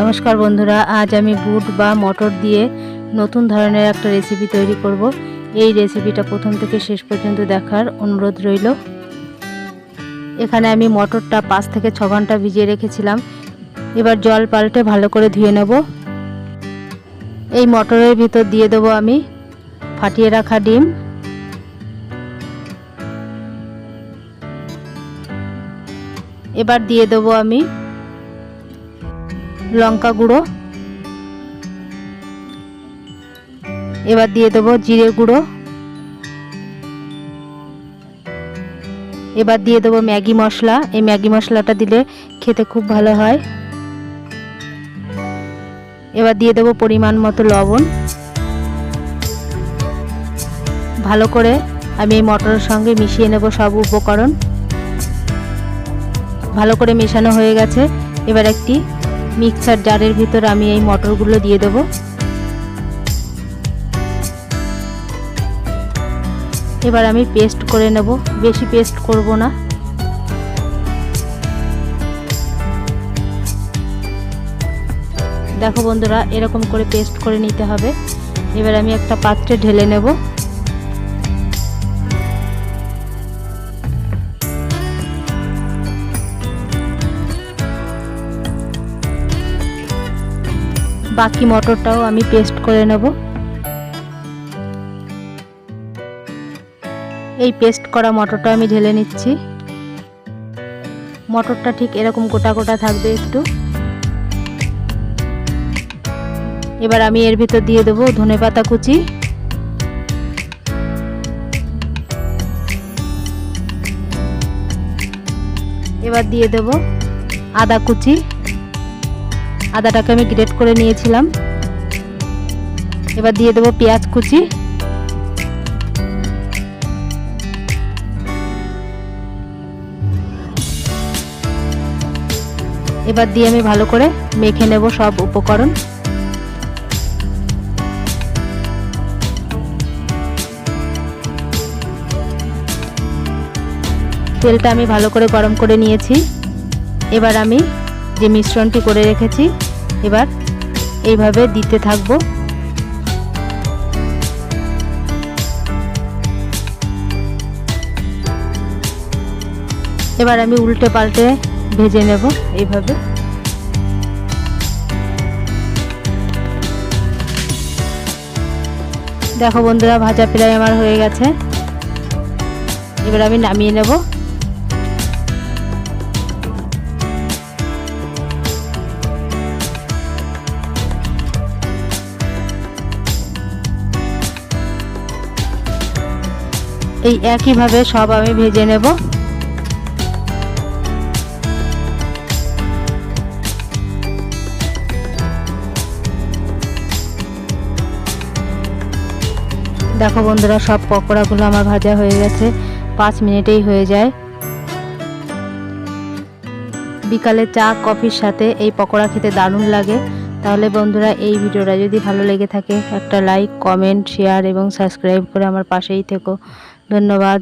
নমস্কার বন্ধুরা, আজ আমি বুট বা মটর দিয়ে নতুন ধরনের একটা রেসিপি তৈরি করব। এই রেসিপিটা প্রথম থেকে শেষ পর্যন্ত দেখার অনুরোধ রইল। এখানে আমি মটরটা পাঁচ থেকে ছ ঘণ্টা ভিজিয়ে রেখেছিলাম। এবার জল পাল্টে ভালো করে ধুয়ে নেব। এই মটরের ভিতর দিয়ে দেবো আমি ফাটিয়ে রাখা ডিম। এবার দিয়ে দেবো আমি লঙ্কা গুঁড়ো। এবার দিয়ে দেবো জিরে গুঁড়ো। এবার দিয়ে দেবো ম্যাগি মশলা। এই ম্যাগি মশলাটা দিলে খেতে খুব ভালো হয়। এবার দিয়ে দেবো পরিমাণ মতো লবণ। ভালো করে আমি এই মটরের সঙ্গে মিশিয়ে নেব সব উপকরণ। ভালো করে মেশানো হয়ে গেছে। এবার একটি মিক্সার জারের ভিতর আমি এই মটরগুলো দিয়ে দেব। এবার আমি পেস্ট করে নেব। বেশি পেস্ট করব না। দেখো বন্ধুরা, এরকম করে পেস্ট করে নিতে হবে। এবার আমি একটা পাত্রে ঢেলে নেব। বাকি মটরটাও আমি পেস্ট করে নেব। এই পেস্ট করা মটরটা আমি ঢেলে নিচ্ছি। মটরটা ঠিক এরকম গোটা গোটা থাকবে একটু। এবার আমি এর ভিতর দিয়ে দেবো ধনে পাতা কুচি। এবার দিয়ে দেব আদা কুচি। আদাটাকে আমি গ্রেট করে নিয়েছিলাম। এবার দিয়ে দেবো পেঁয়াজ কুচি। এবার দিয়ে আমি ভালো করে মেখে নেব সব উপকরণ। তেলটা আমি ভালো করে গরম করে নিয়েছি। এবার আমি যে মিশ্রণটি করে রেখেছি, এবার এইভাবে দিতে থাকব। এবার আমি উল্টে পাল্টে ভেজে নেব এইভাবে। দেখো বন্ধুরা, ভাজা প্রায় আমার হয়ে গেছে। এবার আমি নামিয়ে নেব। এই একইভাবে সব আমি ভেজে নেব। দেখো বন্ধুরা, সব পকোড়াগুলো আমার ভাজা হয়ে গেছে। পাঁচ মিনিটেই হয়ে যায়। বিকালে চা, কফির সাথে এই পকোড়া খেতে দারুণ লাগে। তাহলে বন্ধুরা, এই ভিডিওটা যদি ভালো লেগে থাকে, একটা লাইক কমেন্ট শেয়ার এবং সাবস্ক্রাইব করে আমার পাশেই থেকো। ধন্যবাদ।